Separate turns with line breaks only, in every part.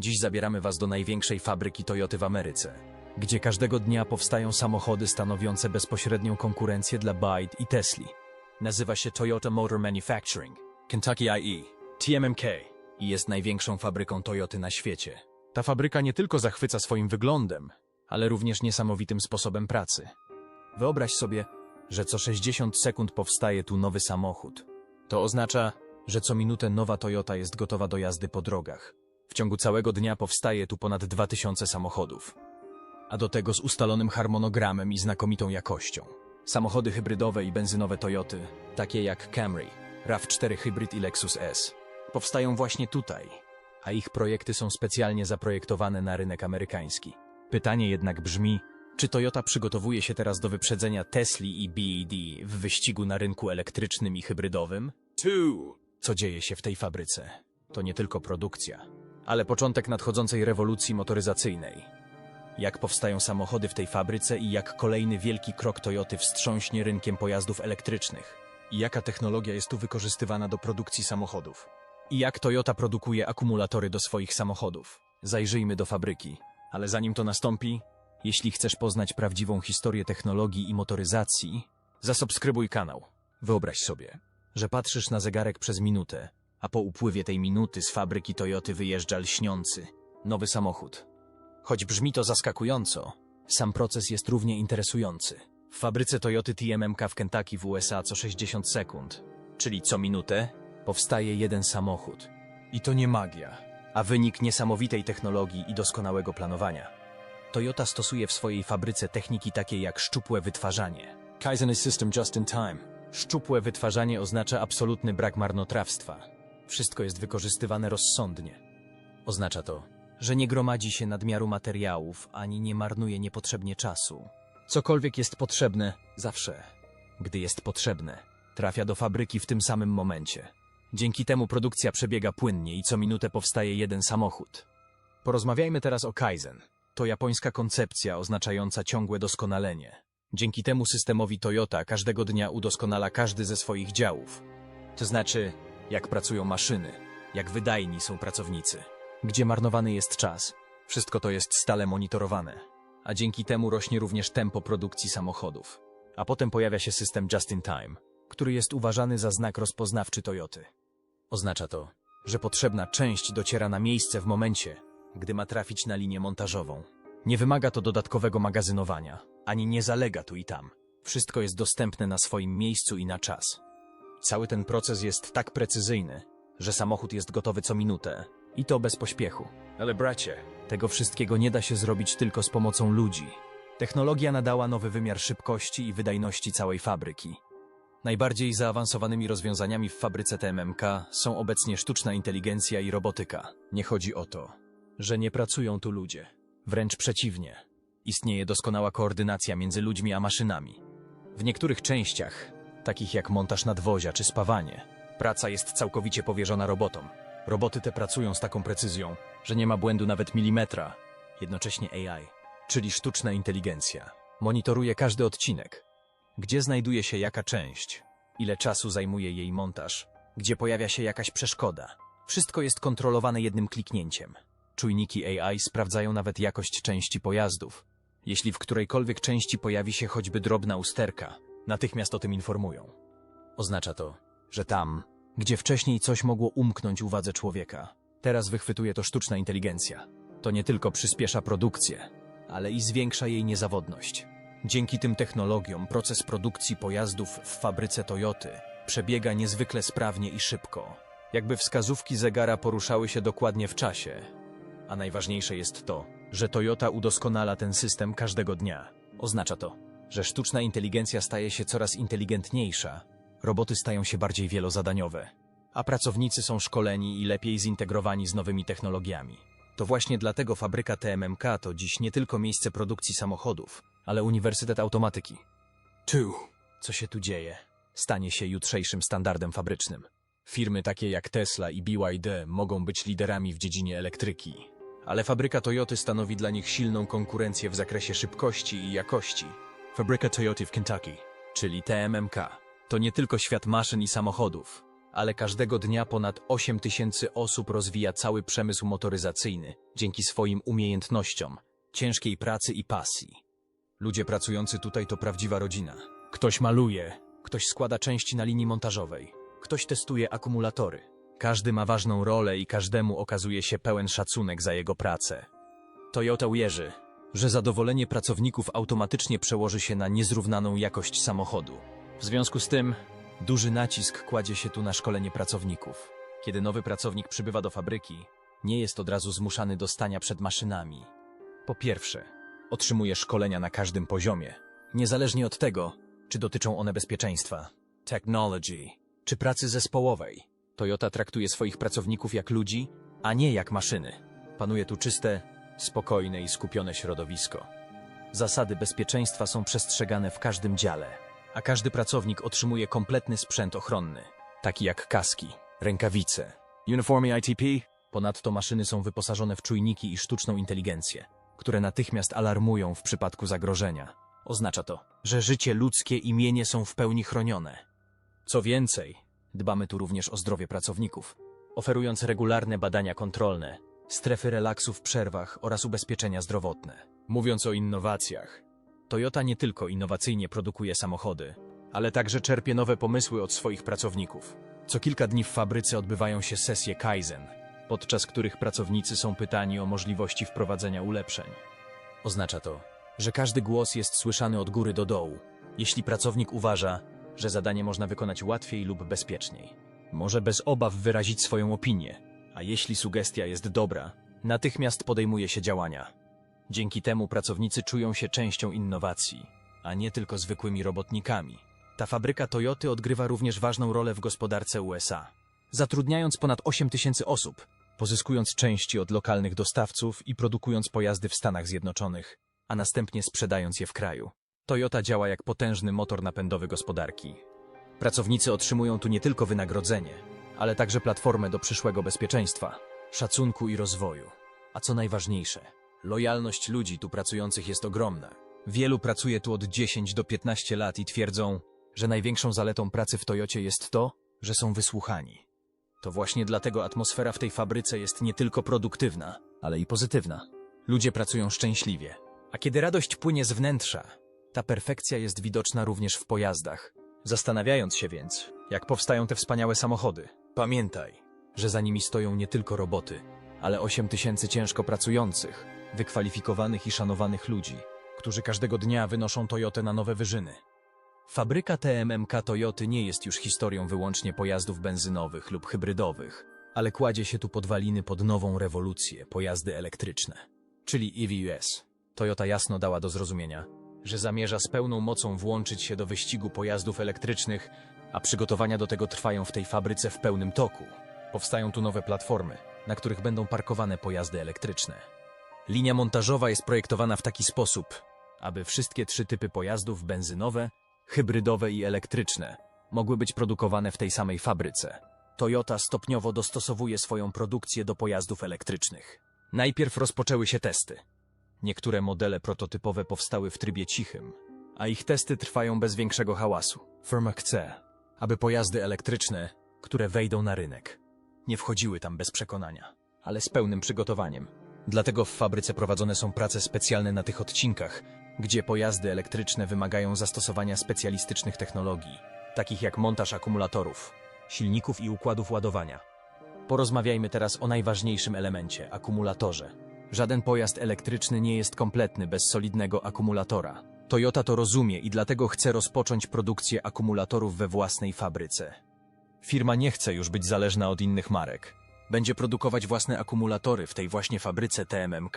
Dziś zabieramy Was do największej fabryki Toyoty w Ameryce, gdzie każdego dnia powstają samochody stanowiące bezpośrednią konkurencję dla Byte i Tesli. Nazywa się Toyota Motor Manufacturing, Kentucky IE, TMMK i jest największą fabryką Toyoty na świecie. Ta fabryka nie tylko zachwyca swoim wyglądem, ale również niesamowitym sposobem pracy. Wyobraź sobie, że co 60 sekund powstaje tu nowy samochód. To oznacza, że co minutę nowa Toyota jest gotowa do jazdy po drogach. W ciągu całego dnia powstaje tu ponad 2000 samochodów. A do tego z ustalonym harmonogramem i znakomitą jakością. Samochody hybrydowe i benzynowe Toyoty, takie jak Camry, RAV4 Hybrid i Lexus S, powstają właśnie tutaj, a ich projekty są specjalnie zaprojektowane na rynek amerykański. Pytanie jednak brzmi, czy Toyota przygotowuje się teraz do wyprzedzenia Tesli i BED w wyścigu na rynku elektrycznym i hybrydowym?
two,
Co dzieje się w tej fabryce? To nie tylko produkcja, ale początek nadchodzącej rewolucji motoryzacyjnej. Jak powstają samochody w tej fabryce i jak kolejny wielki krok Toyoty wstrząśnie rynkiem pojazdów elektrycznych. I jaka technologia jest tu wykorzystywana do produkcji samochodów. I jak Toyota produkuje akumulatory do swoich samochodów. Zajrzyjmy do fabryki. Ale zanim to nastąpi, jeśli chcesz poznać prawdziwą historię technologii i motoryzacji, zasubskrybuj kanał. Wyobraź sobie, że patrzysz na zegarek przez minutę, a po upływie tej minuty z fabryki Toyoty wyjeżdża lśniący, nowy samochód. Choć brzmi to zaskakująco, sam proces jest równie interesujący. W fabryce Toyoty TMMK w Kentucky w USA co 60 sekund, czyli co minutę, powstaje jeden samochód. I to nie magia, a wynik niesamowitej technologii i doskonałego planowania. Toyota stosuje w swojej fabryce techniki takie jak szczupłe wytwarzanie. Kaizen is system just in time. Szczupłe wytwarzanie oznacza absolutny brak marnotrawstwa. Wszystko jest wykorzystywane rozsądnie. Oznacza to, że nie gromadzi się nadmiaru materiałów, ani nie marnuje niepotrzebnie czasu. Cokolwiek jest potrzebne, zawsze, gdy jest potrzebne, trafia do fabryki w tym samym momencie. Dzięki temu produkcja przebiega płynnie i co minutę powstaje jeden samochód. Porozmawiajmy teraz o Kaizen. To japońska koncepcja oznaczająca ciągłe doskonalenie. Dzięki temu systemowi Toyota każdego dnia udoskonala każdy ze swoich działów. To znaczy, jak pracują maszyny, jak wydajni są pracownicy, gdzie marnowany jest czas. Wszystko to jest stale monitorowane, a dzięki temu rośnie również tempo produkcji samochodów. A potem pojawia się system Just in Time, który jest uważany za znak rozpoznawczy Toyoty. Oznacza to, że potrzebna część dociera na miejsce w momencie, gdy ma trafić na linię montażową. Nie wymaga to dodatkowego magazynowania, ani nie zalega tu i tam. Wszystko jest dostępne na swoim miejscu i na czas. Cały ten proces jest tak precyzyjny, że samochód jest gotowy co minutę i to bez pośpiechu. Ale bracie, tego wszystkiego nie da się zrobić tylko z pomocą ludzi. Technologia nadała nowy wymiar szybkości i wydajności całej fabryki. Najbardziej zaawansowanymi rozwiązaniami w fabryce TMMK są obecnie sztuczna inteligencja i robotyka. Nie chodzi o to, że nie pracują tu ludzie. Wręcz przeciwnie. Istnieje doskonała koordynacja między ludźmi a maszynami. W niektórych częściach, takich jak montaż nadwozia czy spawanie, praca jest całkowicie powierzona robotom. Roboty te pracują z taką precyzją, że nie ma błędu nawet milimetra. Jednocześnie AI, czyli sztuczna inteligencja, monitoruje każdy odcinek. Gdzie znajduje się jaka część, ile czasu zajmuje jej montaż, gdzie pojawia się jakaś przeszkoda. Wszystko jest kontrolowane jednym kliknięciem. Czujniki AI sprawdzają nawet jakość części pojazdów. Jeśli w którejkolwiek części pojawi się choćby drobna usterka, natychmiast o tym informują. Oznacza to, że tam, gdzie wcześniej coś mogło umknąć uwadze człowieka, teraz wychwytuje to sztuczna inteligencja. To nie tylko przyspiesza produkcję, ale i zwiększa jej niezawodność. Dzięki tym technologiom proces produkcji pojazdów w fabryce Toyoty przebiega niezwykle sprawnie i szybko. Jakby wskazówki zegara poruszały się dokładnie w czasie. A najważniejsze jest to, że Toyota udoskonala ten system każdego dnia. Oznacza to, że sztuczna inteligencja staje się coraz inteligentniejsza, roboty stają się bardziej wielozadaniowe, a pracownicy są szkoleni i lepiej zintegrowani z nowymi technologiami. To właśnie dlatego fabryka TMMK to dziś nie tylko miejsce produkcji samochodów, ale Uniwersytet Automatyki.
two,
Co się tu dzieje? Stanie się jutrzejszym standardem fabrycznym. Firmy takie jak Tesla i BYD mogą być liderami w dziedzinie elektryki, ale fabryka Toyoty stanowi dla nich silną konkurencję w zakresie szybkości i jakości. Fabryka Toyoty w Kentucky, czyli TMMK, to nie tylko świat maszyn i samochodów, ale każdego dnia ponad 8 tysięcy osób rozwija cały przemysł motoryzacyjny dzięki swoim umiejętnościom, ciężkiej pracy i pasji. Ludzie pracujący tutaj to prawdziwa rodzina. Ktoś maluje, ktoś składa części na linii montażowej, ktoś testuje akumulatory. Każdy ma ważną rolę i każdemu okazuje się pełen szacunek za jego pracę. Toyota wierzy, że zadowolenie pracowników automatycznie przełoży się na niezrównaną jakość samochodu. W związku z tym duży nacisk kładzie się tu na szkolenie pracowników. Kiedy nowy pracownik przybywa do fabryki, nie jest od razu zmuszany do stania przed maszynami. Po pierwsze, otrzymuje szkolenia na każdym poziomie, niezależnie od tego, czy dotyczą one bezpieczeństwa, technology, czy pracy zespołowej. Toyota traktuje swoich pracowników jak ludzi, a nie jak maszyny. Panuje tu czyste, spokojne i skupione środowisko. Zasady bezpieczeństwa są przestrzegane w każdym dziale, a każdy pracownik otrzymuje kompletny sprzęt ochronny, taki jak kaski, rękawice, uniformy ITP. Ponadto maszyny są wyposażone w czujniki i sztuczną inteligencję, które natychmiast alarmują w przypadku zagrożenia. Oznacza to, że życie ludzkie i mienie są w pełni chronione. Co więcej, dbamy tu również o zdrowie pracowników, oferując regularne badania kontrolne, strefy relaksu w przerwach oraz ubezpieczenia zdrowotne. Mówiąc o innowacjach, Toyota nie tylko innowacyjnie produkuje samochody, ale także czerpie nowe pomysły od swoich pracowników. Co kilka dni w fabryce odbywają się sesje Kaizen, podczas których pracownicy są pytani o możliwości wprowadzenia ulepszeń. Oznacza to, że każdy głos jest słyszany od góry do dołu, jeśli pracownik uważa, że zadanie można wykonać łatwiej lub bezpieczniej. Może bez obaw wyrazić swoją opinię, a jeśli sugestia jest dobra, natychmiast podejmuje się działania. Dzięki temu pracownicy czują się częścią innowacji, a nie tylko zwykłymi robotnikami. Ta fabryka Toyoty odgrywa również ważną rolę w gospodarce USA, zatrudniając ponad 8 tysięcy osób, pozyskując części od lokalnych dostawców i produkując pojazdy w Stanach Zjednoczonych, a następnie sprzedając je w kraju. Toyota działa jak potężny motor napędowy gospodarki. Pracownicy otrzymują tu nie tylko wynagrodzenie, ale także platformę do przyszłego bezpieczeństwa, szacunku i rozwoju. A co najważniejsze, lojalność ludzi tu pracujących jest ogromna. Wielu pracuje tu od 10 do 15 lat i twierdzą, że największą zaletą pracy w Toyocie jest to, że są wysłuchani. To właśnie dlatego atmosfera w tej fabryce jest nie tylko produktywna, ale i pozytywna. Ludzie pracują szczęśliwie. A kiedy radość płynie z wnętrza, ta perfekcja jest widoczna również w pojazdach. Zastanawiając się więc, jak powstają te wspaniałe samochody, pamiętaj, że za nimi stoją nie tylko roboty, ale 8 tysięcy ciężko pracujących, wykwalifikowanych i szanowanych ludzi, którzy każdego dnia wynoszą Toyotę na nowe wyżyny. Fabryka TMMK Toyoty nie jest już historią wyłącznie pojazdów benzynowych lub hybrydowych, ale kładzie się tu podwaliny pod nową rewolucję, pojazdy elektryczne, czyli EVUS. Toyota jasno dała do zrozumienia, że zamierza z pełną mocą włączyć się do wyścigu pojazdów elektrycznych, a przygotowania do tego trwają w tej fabryce w pełnym toku. Powstają tu nowe platformy, na których będą parkowane pojazdy elektryczne. Linia montażowa jest projektowana w taki sposób, aby wszystkie trzy typy pojazdów benzynowe, hybrydowe i elektryczne mogły być produkowane w tej samej fabryce. Toyota stopniowo dostosowuje swoją produkcję do pojazdów elektrycznych. Najpierw rozpoczęły się testy. Niektóre modele prototypowe powstały w trybie cichym, a ich testy trwają bez większego hałasu. Firma chce, aby pojazdy elektryczne, które wejdą na rynek, nie wchodziły tam bez przekonania, ale z pełnym przygotowaniem. Dlatego w fabryce prowadzone są prace specjalne na tych odcinkach, gdzie pojazdy elektryczne wymagają zastosowania specjalistycznych technologii, takich jak montaż akumulatorów, silników i układów ładowania. Porozmawiajmy teraz o najważniejszym elemencie akumulatorze. Żaden pojazd elektryczny nie jest kompletny bez solidnego akumulatora. Toyota to rozumie i dlatego chce rozpocząć produkcję akumulatorów we własnej fabryce. Firma nie chce już być zależna od innych marek. Będzie produkować własne akumulatory w tej właśnie fabryce TMMK,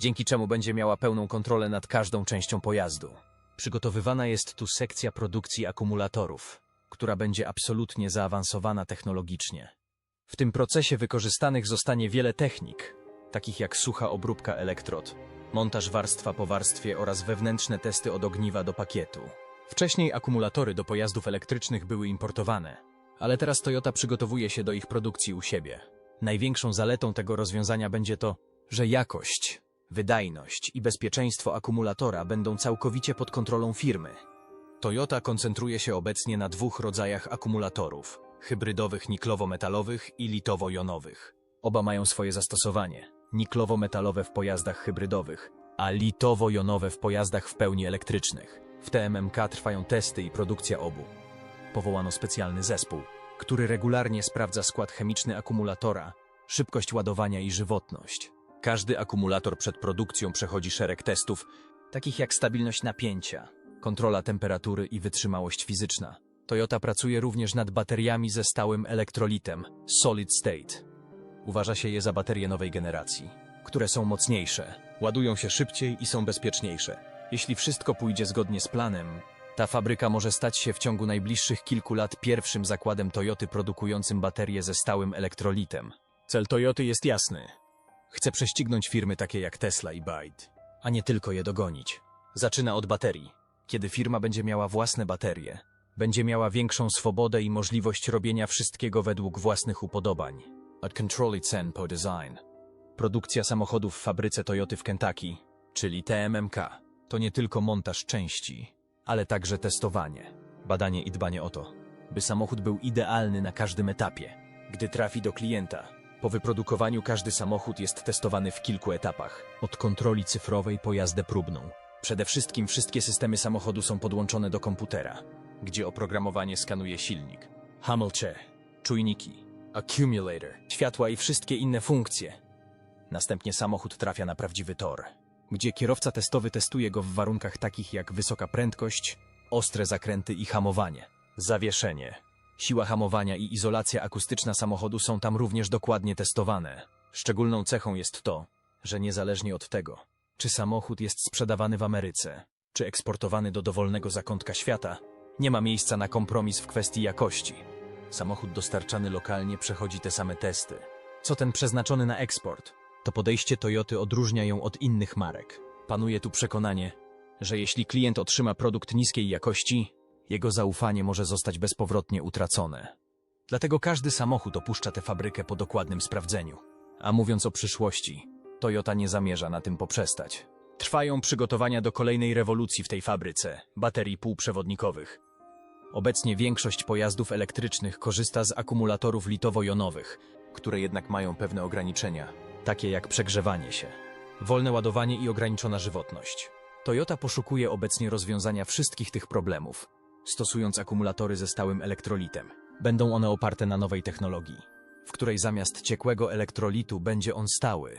dzięki czemu będzie miała pełną kontrolę nad każdą częścią pojazdu. Przygotowywana jest tu sekcja produkcji akumulatorów, która będzie absolutnie zaawansowana technologicznie. W tym procesie wykorzystanych zostanie wiele technik, takich jak sucha obróbka elektrod, montaż warstwa po warstwie oraz wewnętrzne testy od ogniwa do pakietu. Wcześniej akumulatory do pojazdów elektrycznych były importowane, ale teraz Toyota przygotowuje się do ich produkcji u siebie. Największą zaletą tego rozwiązania będzie to, że jakość, wydajność i bezpieczeństwo akumulatora będą całkowicie pod kontrolą firmy. Toyota koncentruje się obecnie na dwóch rodzajach akumulatorów: hybrydowych niklowo-metalowych i litowo-jonowych. Oba mają swoje zastosowanie. Niklowo-metalowe w pojazdach hybrydowych, a litowo-jonowe w pojazdach w pełni elektrycznych. W TMMK trwają testy i produkcja obu. Powołano specjalny zespół, który regularnie sprawdza skład chemiczny akumulatora, szybkość ładowania i żywotność. Każdy akumulator przed produkcją przechodzi szereg testów, takich jak stabilność napięcia, kontrola temperatury i wytrzymałość fizyczna. Toyota pracuje również nad bateriami ze stałym elektrolitem Solid State. Uważa się je za baterie nowej generacji, które są mocniejsze, ładują się szybciej i są bezpieczniejsze. Jeśli wszystko pójdzie zgodnie z planem, ta fabryka może stać się w ciągu najbliższych kilku lat pierwszym zakładem Toyoty produkującym baterie ze stałym elektrolitem. Cel Toyoty jest jasny. Chce prześcignąć firmy takie jak Tesla i Byte, a nie tylko je dogonić. Zaczyna od baterii. Kiedy firma będzie miała własne baterie, będzie miała większą swobodę i możliwość robienia wszystkiego według własnych upodobań. Od control cen po design. Produkcja samochodów w fabryce Toyoty w Kentucky, czyli TMMK, to nie tylko montaż części, ale także testowanie, badanie i dbanie o to, by samochód był idealny na każdym etapie. Gdy trafi do klienta, po wyprodukowaniu każdy samochód jest testowany w kilku etapach, od kontroli cyfrowej po jazdę próbną. Przede wszystkim wszystkie systemy samochodu są podłączone do komputera, gdzie oprogramowanie skanuje silnik, hamulce, czujniki, accumulator, światła i wszystkie inne funkcje. Następnie samochód trafia na prawdziwy tor, gdzie kierowca testowy testuje go w warunkach takich jak wysoka prędkość, ostre zakręty i hamowanie, zawieszenie. Siła hamowania i izolacja akustyczna samochodu są tam również dokładnie testowane. Szczególną cechą jest to, że niezależnie od tego, czy samochód jest sprzedawany w Ameryce, czy eksportowany do dowolnego zakątka świata, nie ma miejsca na kompromis w kwestii jakości. Samochód dostarczany lokalnie przechodzi te same testy. Co ten przeznaczony na eksport? To podejście Toyoty odróżnia ją od innych marek. Panuje tu przekonanie, że jeśli klient otrzyma produkt niskiej jakości, jego zaufanie może zostać bezpowrotnie utracone. Dlatego każdy samochód opuszcza tę fabrykę po dokładnym sprawdzeniu. A mówiąc o przyszłości, Toyota nie zamierza na tym poprzestać. Trwają przygotowania do kolejnej rewolucji w tej fabryce baterii półprzewodnikowych. Obecnie większość pojazdów elektrycznych korzysta z akumulatorów litowo-jonowych, które jednak mają pewne ograniczenia, takie jak przegrzewanie się, wolne ładowanie i ograniczona żywotność. Toyota poszukuje obecnie rozwiązania wszystkich tych problemów, stosując akumulatory ze stałym elektrolitem. Będą one oparte na nowej technologii, w której zamiast ciekłego elektrolitu będzie on stały.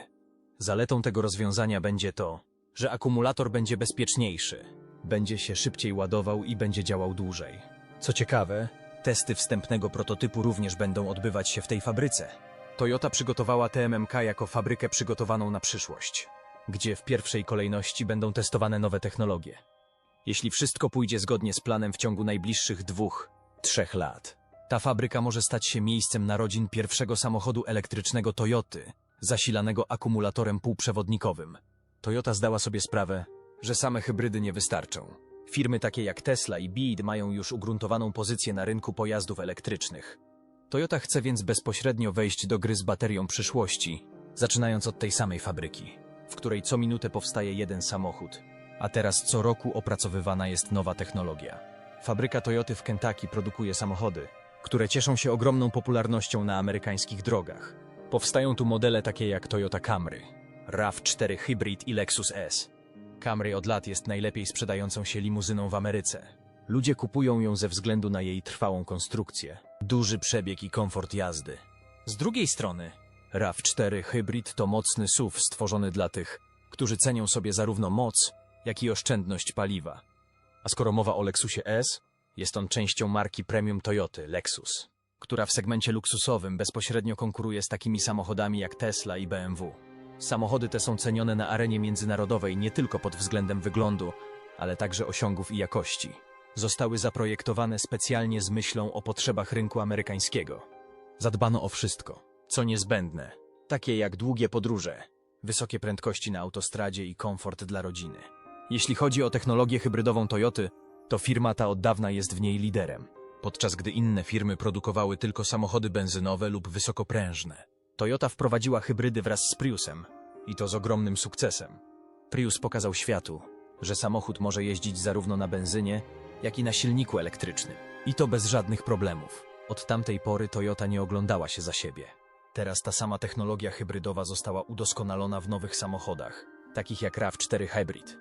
Zaletą tego rozwiązania będzie to, że akumulator będzie bezpieczniejszy, będzie się szybciej ładował i będzie działał dłużej. Co ciekawe, testy wstępnego prototypu również będą odbywać się w tej fabryce. Toyota przygotowała TMMK jako fabrykę przygotowaną na przyszłość, gdzie w pierwszej kolejności będą testowane nowe technologie. Jeśli wszystko pójdzie zgodnie z planem w ciągu najbliższych dwóch, trzech lat, ta fabryka może stać się miejscem narodzin pierwszego samochodu elektrycznego Toyoty, zasilanego akumulatorem półprzewodnikowym. Toyota zdała sobie sprawę, że same hybrydy nie wystarczą. Firmy takie jak Tesla i BYD mają już ugruntowaną pozycję na rynku pojazdów elektrycznych. Toyota chce więc bezpośrednio wejść do gry z baterią przyszłości, zaczynając od tej samej fabryki, w której co minutę powstaje jeden samochód, a teraz co roku opracowywana jest nowa technologia. Fabryka Toyoty w Kentucky produkuje samochody, które cieszą się ogromną popularnością na amerykańskich drogach. Powstają tu modele takie jak Toyota Camry, RAV4 Hybrid i Lexus S. Camry od lat jest najlepiej sprzedającą się limuzyną w Ameryce. Ludzie kupują ją ze względu na jej trwałą konstrukcję, duży przebieg i komfort jazdy. Z drugiej strony, RAV4 Hybrid to mocny SUV stworzony dla tych, którzy cenią sobie zarówno moc, jak i oszczędność paliwa. A skoro mowa o Lexusie S, jest on częścią marki premium Toyoty Lexus, która w segmencie luksusowym bezpośrednio konkuruje z takimi samochodami jak Tesla i BMW. Samochody te są cenione na arenie międzynarodowej nie tylko pod względem wyglądu, ale także osiągów i jakości. Zostały zaprojektowane specjalnie z myślą o potrzebach rynku amerykańskiego. Zadbano o wszystko, co niezbędne, takie jak długie podróże, wysokie prędkości na autostradzie i komfort dla rodziny. Jeśli chodzi o technologię hybrydową Toyoty, to firma ta od dawna jest w niej liderem, podczas gdy inne firmy produkowały tylko samochody benzynowe lub wysokoprężne. Toyota wprowadziła hybrydy wraz z Priusem i to z ogromnym sukcesem. Prius pokazał światu, że samochód może jeździć zarówno na benzynie, jak i na silniku elektrycznym. I to bez żadnych problemów. Od tamtej pory Toyota nie oglądała się za siebie. Teraz ta sama technologia hybrydowa została udoskonalona w nowych samochodach, takich jak RAV4 Hybrid.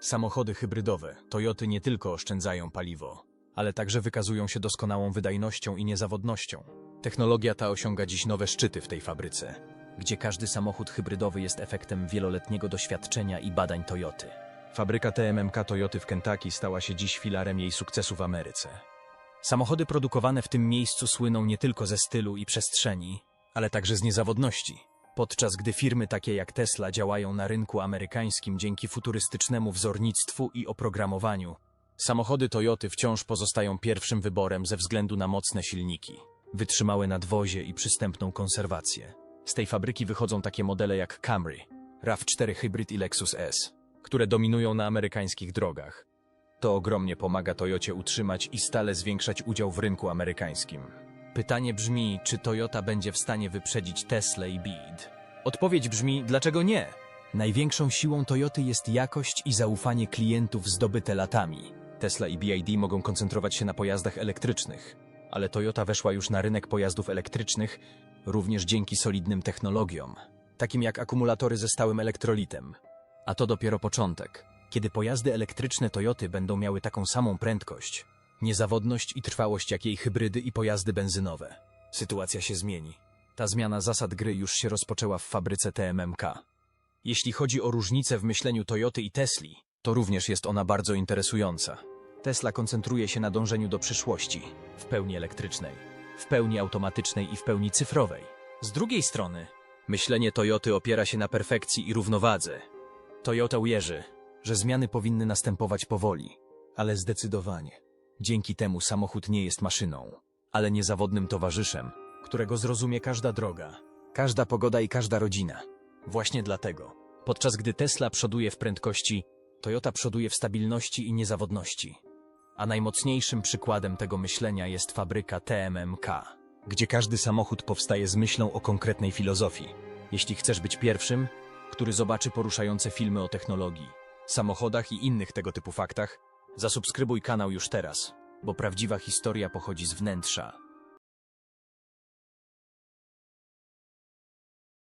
Samochody hybrydowe Toyoty nie tylko oszczędzają paliwo, ale także wykazują się doskonałą wydajnością i niezawodnością. Technologia ta osiąga dziś nowe szczyty w tej fabryce, gdzie każdy samochód hybrydowy jest efektem wieloletniego doświadczenia i badań Toyoty. Fabryka TMMK Toyoty w Kentucky stała się dziś filarem jej sukcesu w Ameryce. Samochody produkowane w tym miejscu słyną nie tylko ze stylu i przestrzeni, ale także z niezawodności. Podczas gdy firmy takie jak Tesla działają na rynku amerykańskim dzięki futurystycznemu wzornictwu i oprogramowaniu, samochody Toyoty wciąż pozostają pierwszym wyborem ze względu na mocne silniki, wytrzymałe nadwozie i przystępną konserwację. Z tej fabryki wychodzą takie modele jak Camry, RAV4 Hybrid i Lexus S, które dominują na amerykańskich drogach. To ogromnie pomaga Toyocie utrzymać i stale zwiększać udział w rynku amerykańskim. Pytanie brzmi, czy Toyota będzie w stanie wyprzedzić Tesla i BEED? Odpowiedź brzmi, dlaczego nie? Największą siłą Toyoty jest jakość i zaufanie klientów zdobyte latami. Tesla i BID mogą koncentrować się na pojazdach elektrycznych, ale Toyota weszła już na rynek pojazdów elektrycznych również dzięki solidnym technologiom, takim jak akumulatory ze stałym elektrolitem. A to dopiero początek. Kiedy pojazdy elektryczne Toyoty będą miały taką samą prędkość, niezawodność i trwałość jak jej hybrydy i pojazdy benzynowe, sytuacja się zmieni. Ta zmiana zasad gry już się rozpoczęła w fabryce TMMK. Jeśli chodzi o różnice w myśleniu Toyoty i Tesli, to również jest ona bardzo interesująca. Tesla koncentruje się na dążeniu do przyszłości, w pełni elektrycznej, w pełni automatycznej i w pełni cyfrowej. Z drugiej strony, myślenie Toyoty opiera się na perfekcji i równowadze. Toyota wierzy, że zmiany powinny następować powoli, ale zdecydowanie. Dzięki temu samochód nie jest maszyną, ale niezawodnym towarzyszem, którego zrozumie każda droga, każda pogoda i każda rodzina. Właśnie dlatego, podczas gdy Tesla przoduje w prędkości, Toyota przoduje w stabilności i niezawodności. A najmocniejszym przykładem tego myślenia jest fabryka TMMK, gdzie każdy samochód powstaje z myślą o konkretnej filozofii. Jeśli chcesz być pierwszym, który zobaczy poruszające filmy o technologii, samochodach i innych tego typu faktach, zasubskrybuj kanał już teraz, bo prawdziwa historia pochodzi z wnętrza